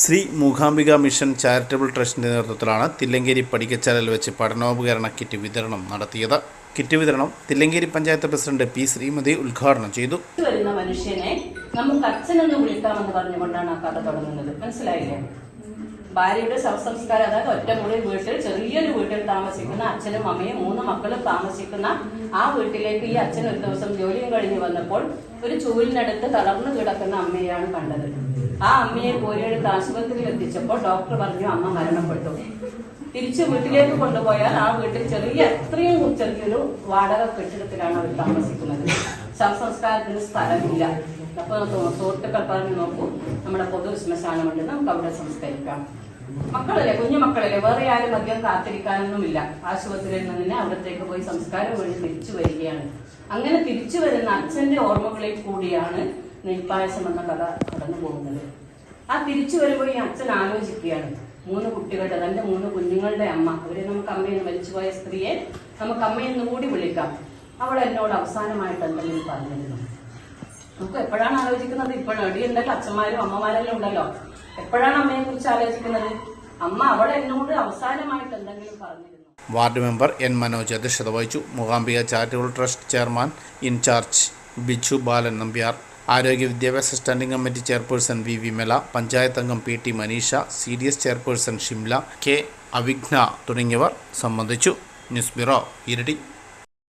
Shri Mookambika mission charitable ട്രസ്റ്റിന്റെ നേതൃത്വത്തിലാണ് തില്ലങ്കേരി പടിക്കച്ചാലിൽ വെച്ച് പഠനോപകരണ കിറ്റ് വിതരണം നടത്തിയത്. കിറ്റ് വിതരണം തില്ലങ്കേരി പഞ്ചായത്ത് പ്രസിഡന്റ് പി ശ്രീമതി ഉദ്ഘാടനം ചെയ്തു. വരുന്ന മനുഷ്യനെ നമുക്ക് അച്ഛനെന്ന് വിളിക്കാമെന്ന് പറഞ്ഞുകൊണ്ടാണ് ആ കഥ തുടങ്ങുന്നത്. മനസ്സിലായില്ലേ? ഭാര്യയുടെ ശവസംസ്കാരം അതായത് ഒറ്റമുറി വീട്ടിൽ ചെറിയൊരു വീട്ടിൽ താമസിക്കുന്ന അച്ഛനും അമ്മയും മൂന്ന് മക്കളും താമസിക്കുന്ന ആ വീട്ടിലേക്ക് ഈ അച്ഛൻ ഒരു ദിവസം ജോലിയും കഴിഞ്ഞ് വന്നപ്പോൾ ഒരു ചൂലിനടുത്ത് തളർന്നു കിടക്കുന്ന അമ്മയെയാണ് കണ്ടത്. ആ അമ്മയെ കോരിയെടുത്ത് ആശുപത്രിയിൽ എത്തിച്ചപ്പോൾ ഡോക്ടർ പറഞ്ഞു അമ്മ മരണപ്പെട്ടു. തിരിച്ച് വീട്ടിലേക്ക് കൊണ്ടുപോയാൽ ആ വീട്ടിൽ ചെറിയ എത്രയും ചെറിയൊരു വാടക കെട്ടിടത്തിലാണ് അവർ താമസിക്കുന്നത്. ശവസംസ്കാരത്തിന് സ്ഥലമില്ല. അപ്പൊ സുഹൃത്തുക്കൾ പറഞ്ഞു നോക്കൂ നമ്മുടെ പൊതു ശ്മശാനമുണ്ട് നമുക്ക് അവിടെ സംസ്കരിക്കാം. മക്കളല്ലേ കുഞ്ഞു മക്കളല്ലേ വേറെ ആരും അധികം കാത്തിരിക്കാനൊന്നുമില്ല. ആശുപത്രിയിൽ നിന്ന് അവിടത്തേക്ക് പോയി സംസ്കാരം വഴി തിരിച്ചു വരികയാണ്. അങ്ങനെ തിരിച്ചു വരുന്ന അച്ഛന്റെ ഓർമ്മകളിൽ കൂടിയാണ് നെൽപ്പായസം എന്ന കഥ കടന്നു പോകുന്നത്. ആ തിരിച്ചു വരുമ്പോൾ ഈ അച്ഛൻ ആലോചിക്കുകയാണ്. മൂന്ന് കുട്ടികളുടെ തന്റെ മൂന്ന് കുഞ്ഞുങ്ങളുടെ അമ്മ. അവരെ നമുക്ക് അമ്മയെന്ന് മരിച്ചുപോയ സ്ത്രീയെ നമുക്ക് അമ്മയെന്ന് കൂടി വിളിക്കാം. അവൾ എന്നോട് അവസാനമായിട്ട് എന്തെങ്കിലും പറഞ്ഞിരുന്നു. നമുക്ക് എപ്പോഴാണ് ആലോചിക്കുന്നത്? ഇപ്പോഴും എടിയുണ്ടല്ലോ അച്ഛന്മാരും അമ്മമാരെല്ലാം ഉണ്ടല്ലോ. എപ്പോഴാണ് അമ്മയെ കുറിച്ച് ആലോചിക്കുന്നത്? അമ്മ അവൾ എന്നോട് അവസാനമായിട്ട് എന്തെങ്കിലും പറഞ്ഞിരുന്നു. വാർഡ് മെമ്പർ എൻ മനോജ് അധ്യക്ഷത വഹിച്ചു. Mookambika charitable trust chairman incharge Biju Balan Nambiar. ആരോഗ്യ വിദ്യാഭ്യാസ standing committee chairperson V Vimala panchayat അംഗം P T Manisha C D S chairperson Shimla K Avighna തുടങ്ങിയവർ സംബന്ധിച്ചു. News bureau ഇരടി